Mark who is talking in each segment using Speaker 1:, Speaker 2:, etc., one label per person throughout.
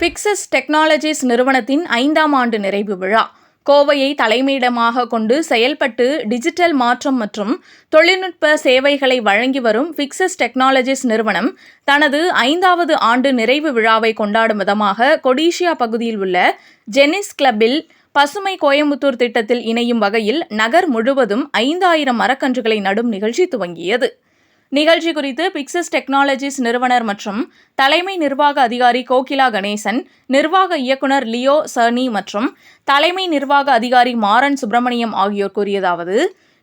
Speaker 1: Pictures technologies நிறுவனத்தின் ஐந்தாம் ஆண்டு நிறைவு விழா. கோவையை தலைமையிடமாக கொண்டு செயல்பட்டு டிஜிட்டல் மாற்றம் மற்றும் தொழில்நுட்ப சேவைகளை வழங்கி வரும் பிக்சஸ் டெக்னாலஜிஸ் நிறுவனம் தனது ஐந்தாவது ஆண்டு நிறைவு விழாவை கொண்டாடும் விதமாக கொடிஷியா பகுதியில் உள்ள ஜெனிஸ் கிளப்பில் பசுமை கோயம்புத்தூர் திட்டத்தில் இணையும் வகையில் நகர் முழுவதும் ஐந்தாயிரம் மரக்கன்றுகளை நடும் நிகழ்ச்சி துவங்கியது. நிகழ்ச்சி குறித்து பிக்சஸ் டெக்னாலஜிஸ் நிறுவனர் மற்றும் தலைமை நிர்வாக அதிகாரி கோகிலா கணேசன் நிர்வாக இயக்குனர் லியோ சர்னி மற்றும் தலைமை நிர்வாக அதிகாரி மாறன் சுப்பிரமணியம் ஆகியோர் கூறியதாவது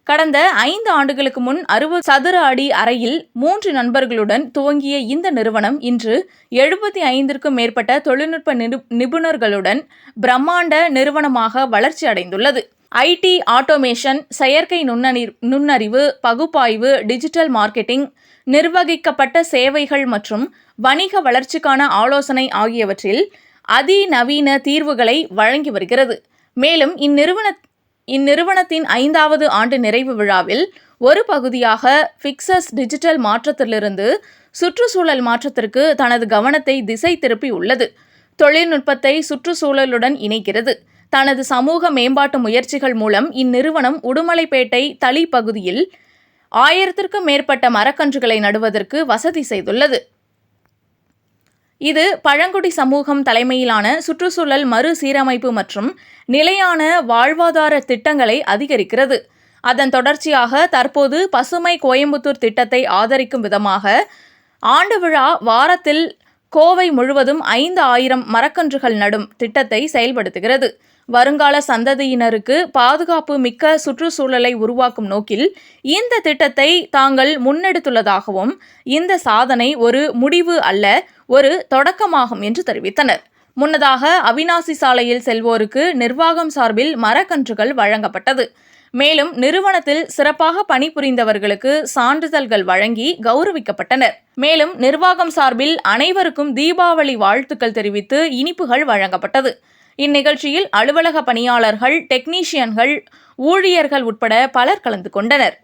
Speaker 1: கடந்த ஐந்து ஆண்டுகளுக்கு முன் அறுபது சதுர அடி அறையில் மூன்று நண்பர்களுடன் துவங்கிய இந்த நிறுவனம் இன்று எழுபத்தி ஐந்திற்கும் மேற்பட்ட தொழில்நுட்ப நிபுணர்களுடன் பிரம்மாண்ட நிறுவனமாக வளர்ச்சி அடைந்துள்ளது. ஐடி ஆட்டோமேஷன் செயற்கை நுண்ணறி நுண்ணறிவு பகுப்பாய்வு டிஜிட்டல் மார்க்கெட்டிங் நிர்வகிக்கப்பட்ட சேவைகள் மற்றும் வணிக வளர்ச்சிக்கான ஆலோசனை ஆகியவற்றில் அதிநவீன தீர்வுகளை வழங்கி வருகிறது. மேலும் இந்நிறுவன இந்நிறுவனத்தின் ஐந்தாவது ஆண்டு நிறைவு விழாவில் ஒரு பகுதியாக ஃபிக்சஸ் டிஜிட்டல் மாற்றத்திலிருந்து சுற்றுச்சூழல் மாற்றத்திற்கு தனது கவனத்தை திசை திருப்பி உள்ளது தொழில்நுட்பத்தை சுற்றுச்சூழலுடன் இணைக்கிறது. தனது சமூக மேம்பாட்டு முயற்சிகள் மூலம் இந்நிறுவனம் உடுமலைப்பேட்டை தளி பகுதியில் ஆயிரத்திற்கும் மேற்பட்ட மரக்கன்றுகளை நடுவதற்கு வசதி செய்துள்ளது. இது பழங்குடி சமூகம் தலைமையிலான சுற்றுச்சூழல் மறுசீரமைப்பு மற்றும் நிலையான வாழ்வாதார திட்டங்களை அதிகரிக்கிறது. அதன் தொடர்ச்சியாக தற்போது பசுமை கோயம்புத்தூர் திட்டத்தை ஆதரிக்கும் விதமாக ஆண்டு விழா வாரத்தில் கோவை முழுவதும் ஐந்து ஆயிரம் மரக்கன்றுகள் நடும் திட்டத்தை செயல்படுத்துகிறது. வருங்கால சந்ததியினருக்கு பாதுகாப்பு மிக்க சுற்றுச்சூழலை உருவாக்கும் நோக்கில் இந்த திட்டத்தை தாங்கள் முன்னெடுத்துள்ளதாகவும் இந்த சாதனை ஒரு முடிவு அல்ல ஒரு தொடக்கமாகும் என்று தெரிவித்தனர். முன்னதாக அவினாசி சாலையில் செல்வோருக்கு நிர்வாகம் சார்பில் மரக்கன்றுகள் வழங்கப்பட்டது. மேலும் நிறுவனத்தில் சிறப்பாக பணிபுரிந்தவர்களுக்கு சான்றிதழ்கள் வழங்கி கௌரவிக்கப்பட்டனர். மேலும் நிர்வாகம் சார்பில் அனைவருக்கும் தீபாவளி வாழ்த்துக்கள் தெரிவித்து இனிப்புகள் வழங்கப்பட்டது. இந்நிகழ்ச்சியில் அலுவலக பணியாளர்கள் டெக்னீஷியன்கள் ஊழியர்கள் உட்பட பலர் கலந்து கொண்டனர்.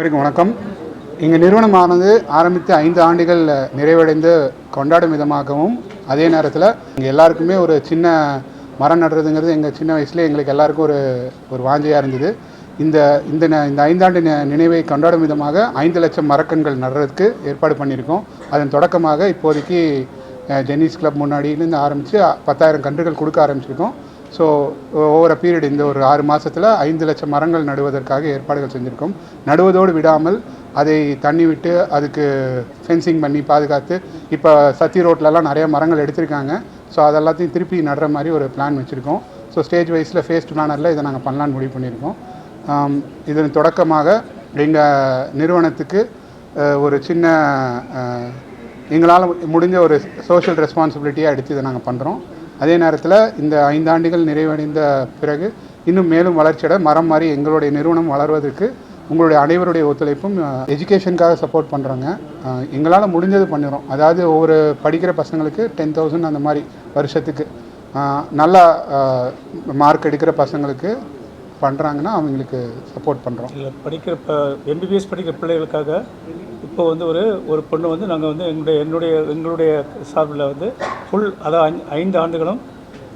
Speaker 2: அனைவருக்கும் வணக்கம். எங்கள் நிறுவனமானது ஆரம்பித்து ஐந்து ஆண்டுகள் நிறைவடைந்து கொண்டாடும் விதமாகவும் அதே நேரத்தில் இங்கே எல்லாருக்குமே ஒரு சின்ன மரம் நடுறதுங்கிறது எங்கள் சின்ன வயசுலேயே எங்களுக்கு எல்லாருக்கும் ஒரு ஒரு வாஞ்சையாக இருந்தது. இந்த இந்த ந- இந்த ஐந்தாண்டு நினைவை கொண்டாடும் விதமாக ஐந்து லட்சம் மரக்கண்கள் நடுறதுக்கு ஏற்பாடு பண்ணியிருக்கோம். அதன் தொடக்கமாக இப்போதைக்கு டென்னிஸ் ஜென்னிஸ் கிளப் முன்னாடியிலேருந்து ஆரம்பித்து பத்தாயிரம் கன்றுகள் கொடுக்க ஆரம்பிச்சிருக்கோம். ஸோ ஓவர பீரியட் இந்த ஒரு ஆறு மாதத்தில் ஐந்து லட்சம் மரங்கள் நடுவதற்காக ஏற்பாடுகள் செஞ்சுருக்கோம். நடுவதோடு விடாமல் அதை தண்ணி விட்டு அதுக்கு ஃபென்சிங் பண்ணி பாதுகாத்து இப்போ சத்தி ரோட்லலாம் நிறைய மரங்கள் எடுத்திருக்காங்க. ஸோ அதெல்லாத்தையும் திருப்பி நடுற மாதிரி ஒரு பிளான் வச்சுருக்கோம். ஸோ ஸ்டேஜ் வைஸில் ஃபேஸ் பிளானரில் இதை நாங்கள் பண்ணலான்னு முடிவு பண்ணியிருக்கோம். இதன் தொடக்கமாக எங்கள் நிறுவனத்துக்கு ஒரு சின்ன எங்களால் முடிஞ்ச ஒரு சோஷியல் ரெஸ்பான்சிபிலிட்டியாக எடுத்து இதை நாங்கள் பண்ணுறோம் அதே நேரத்தில் இந்த ஐந்தாண்டுகள் நிறைவடைந்த பிறகு இன்னும் மேலும் வளர்ச்சியட மரம் மாதிரி எங்களுடைய நிறுவனம் வளர்வதற்கு உங்களுடைய அனைவருடைய ஒத்துழைப்பும் எஜுகேஷனுக்காக சப்போர்ட் பண்ணுறாங்க எங்களால் முடிஞ்சது பண்ணுறோம் அதாவது ஒவ்வொரு படிக்கிற பசங்களுக்கு டென் தௌசண்ட் அந்த மாதிரி வருஷத்துக்கு. நல்லா மார்க் எடுக்கிற பசங்களுக்கு பண்ணுறாங்கன்னா அவங்களுக்கு சப்போர்ட் பண்ணுறோம்
Speaker 3: இல்லை படிக்கிற இப்போ எம்பிபிஎஸ் படிக்கிற பிள்ளைகளுக்காக இப்போ வந்து ஒரு ஒரு பொண்ணு வந்து நாங்கள் வந்து எங்களுடைய என்னுடைய எங்களுடைய சார்பில் வந்து ஃபுல் அதாவது ஐந்து- ஆண்டுகளும்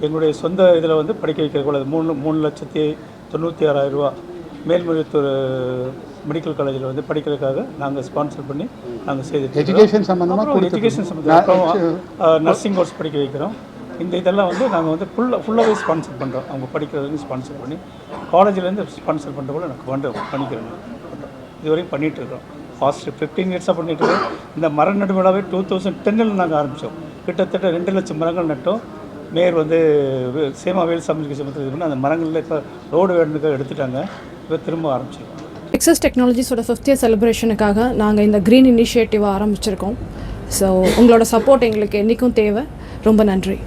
Speaker 3: எங்களுடைய சொந்த இதில் வந்து படிக்க வைக்கிறக்கூடாது மூணு மூணு லட்சத்தி தொண்ணூற்றி ஆறாயிரம் ரூபா மேல்மருவத்தூர் மெடிக்கல் காலேஜில் வந்து படிக்கிறதுக்காக நாங்கள் ஸ்பான்சர் பண்ணி நாங்கள் செய்துட்டு
Speaker 2: எஜுகேஷன் சம்மந்தமாக
Speaker 3: எஜுகேஷன் சம்மந்தமாக நர்சிங் கோர்ஸ் படிக்க வைக்கிறோம். இந்த இதெல்லாம் வந்து நாங்கள் வந்து ஃபுல்லாக ஃபுல்லாகவே ஸ்பான்சர் பண்ணுறோம் அவங்க படிக்கிறதுக்கு ஸ்பான்சர் பண்ணி காலேஜ்லேருந்து ஸ்பான்சர் பண்ணுற போல எனக்கு வந்து பண்ணிக்கிறோம். பண்ணுறோம் இதுவரையும் பண்ணிகிட்டு இருக்கோம் ஃபாஸ்ட் ஃபிஃப்டீன் இயர்ஸாக பண்ணிட்டு இருக்கோம் இந்த மர நடு விழாவே டூ தௌசண்ட் டென்னில் நாங்கள் ஆரம்பித்தோம் கிட்டத்தட்ட ரெண்டு லட்சம் மரங்கள் நட்டோம். மேயர் வந்து வே- சேமா வேல் சமைக்க சமத்தில் இது பண்ணி அந்த மரங்களில் இப்போ ரோடு வேணுக்காக எடுத்துட்டாங்க. இப்போ திரும்ப ஆரம்பிச்சிருக்கோம்.
Speaker 4: எக்ஸஸ் டெக்னாலஜிஸோட ஃபிஃப்த் இயர் செலிப்ரேஷனுக்காக நாங்கள் இந்த க்ரீன் இனிஷியேட்டிவ் ஆரம்பிச்சிருக்கோம். ஸோ உங்களோட சப்போர்ட் எங்களுக்கு என்றைக்கும் தேவை. ரொம்ப நன்றி.